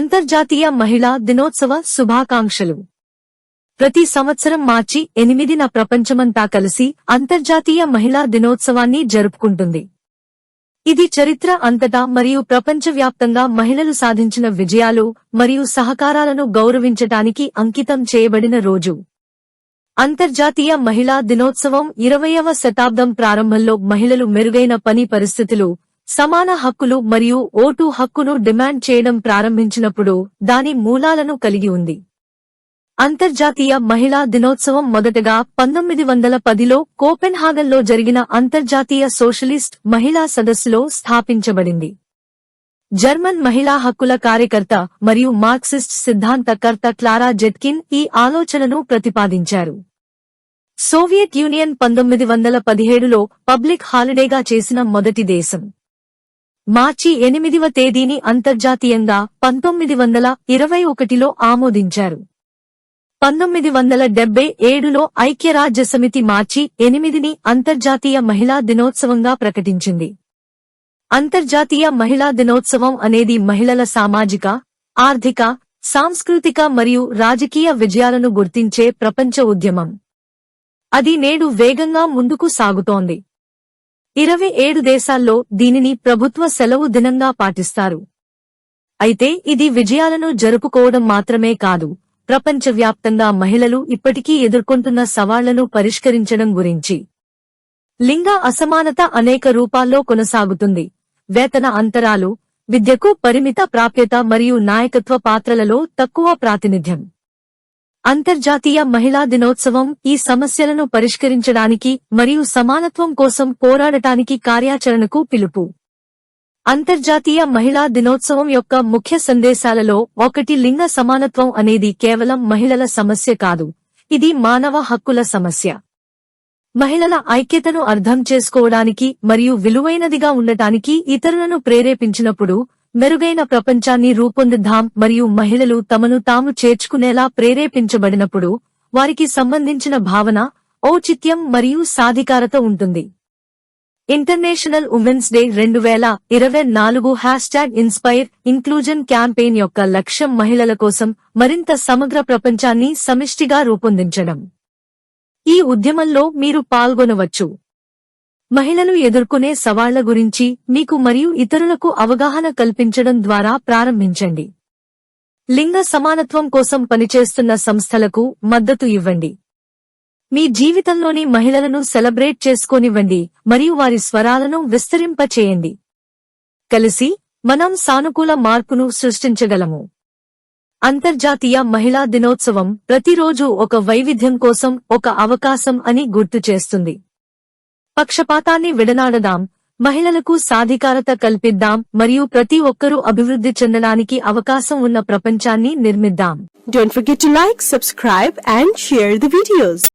అంతర్జాతీయ మహిళా దినోత్సవ శుభాకాంక్షలు. ప్రతి సంవత్సరం మార్చి ఎనిమిదిన ప్రపంచమంతా కలిసి అంతర్జాతీయ మహిళా దినోత్సవాన్ని జరుపుకుంటుంది. ఇది చరిత్ర అంతటా మరియు ప్రపంచవ్యాప్తంగా మహిళలు సాధించిన విజయాలు మరియు సహకారాలను గౌరవించటానికి అంకితం చేయబడిన రోజు. అంతర్జాతీయ మహిళా దినోత్సవం ఇరవయవ శతాబ్దం ప్రారంభంలో మహిళలు మెరుగైన పని పరిస్థితులు సమాన హక్కులు మరియు ఓటు హక్కును డిమాండ్ చేయడం ప్రారంభించినప్పుడు దాని మూలాలను కలిగి ఉంది. అంతర్జాతీయ మహిళా దినోత్సవం మొదటగా పంతొమ్మిది వందల పదిలో కోపెన్హాగన్లో జరిగిన అంతర్జాతీయ సోషలిస్ట్ మహిళా సదస్సులో స్థాపించబడింది. జర్మన్ మహిళా హక్కుల కార్యకర్త మరియు మార్క్సిస్ట్ సిద్ధాంతకర్త క్లారా జెట్కిన్ ఈ ఆలోచనను ప్రతిపాదించారు. సోవియట్ యూనియన్ పంతొమ్మిది వందల పదిహేడులో పబ్లిక్ హాలిడేగా చేసిన మొదటి దేశం. మార్చి ఎనిమిదివ తేదీని అంతర్జాతీయంగా పంతొమ్మిది వందల ఇరవై ఒకటిలో ఆమోదించారు. పంతొమ్మిది వందల డెబ్బై ఏడులో ఐక్యరాజ్యసమితి మార్చి ఎనిమిదిని అంతర్జాతీయ మహిళా దినోత్సవంగా ప్రకటించింది. అంతర్జాతీయ మహిళా దినోత్సవం అనేది మహిళల సామాజిక ఆర్థిక సాంస్కృతిక మరియు రాజకీయ విజయాలను గుర్తించే ప్రపంచ ఉద్యమం. అది నేడు వేగంగా ముందుకు సాగుతోంది. ఇరవై ఏడు దేశాల్లో దీనిని ప్రభుత్వ సెలవు దినంగా పాటిస్తారు. అయితే ఇది విజయాలను జరుపుకోవడం మాత్రమే కాదు ప్రపంచవ్యాప్తంగా మహిళలు ఇప్పటికీ ఎదుర్కొంటున్న సవాళ్ళను పరిష్కరించడం గురించి. లింగ అసమానత అనేక రూపాల్లో కొనసాగుతుంది. వేతన అంతరాలు విద్యకు పరిమిత ప్రాప్యత మరియు నాయకత్వ పాత్రలలో తక్కువ ప్రాతినిధ్యం. అంతర్జాతీయ మహిళా దినోత్సవం ఈ సమస్యలను పరిష్కరించడానికి మరియు సమానత్వం కోసం పోరాడటానికి కార్యాచరణకు పిలుపు. అంతర్జాతీయ మహిళా దినోత్సవం యొక్క ముఖ్య సందేశాలలో ఒకటి లింగ సమానత్వం అనేది కేవలం మహిళల సమస్య కాదు. ఇది మానవ హక్కుల సమస్య. మహిళల ఐక్యతను అర్థం చేసుకోవడానికి మరియు విలువైనదిగా ఉండటానికి ఇతరులను ప్రేరేపించినప్పుడు మెరుగైన ప్రపంచాన్ని రూపొందిద్దాం మరియు మహిళలు తమను తాము చేర్చుకునేలా ప్రేరేపించబడినప్పుడు వారికి సంబంధించిన భావన ఔచిత్యం మరియు సాధికారత ఉంటుంది. ఇంటర్నేషనల్ ఉమెన్స్ డే రెండు వేల ఇరవై నాలుగు hash tag inspire inclusion campaign యొక్క లక్ష్యం మహిళల కోసం మరింత సమగ్ర ప్రపంచాన్ని సమిష్టిగా రూపొందించడం. ఈ ఉద్యమంలో మీరు పాల్గొనవచ్చు. మహిళలు ఎదుర్కొనే సవాళ్ళ గురించి మీకు మరియు ఇతరులకు అవగాహన కల్పించడం ద్వారా ప్రారంభించండి. లింగ సమానత్వం కోసం పనిచేస్తున్న సంస్థలకు మద్దతు ఇవ్వండి. మీ జీవితంలోని మహిళలను సెలబ్రేట్ చేసుకోనివ్వండి మరియు వారి స్వరాలను విస్తరింపచేయండి. కలిసి మనం సానుకూల మార్పును సృష్టించగలము. అంతర్జాతీయ మహిళా దినోత్సవం ప్రతిరోజు ఒక వైవిధ్యం కోసం ఒక అవకాశం అని గుర్తు చేస్తుంది. పక్షపాతాన్ని విడనాడదాం మహిళలకు సాధికారత కల్పిద్దాం మరియు ప్రతి ఒక్కరూ అభివృద్ధి చెందడానికి అవకాశం ఉన్న ప్రపంచాన్ని నిర్మిద్దాం don't forget like subscribe and share the videos.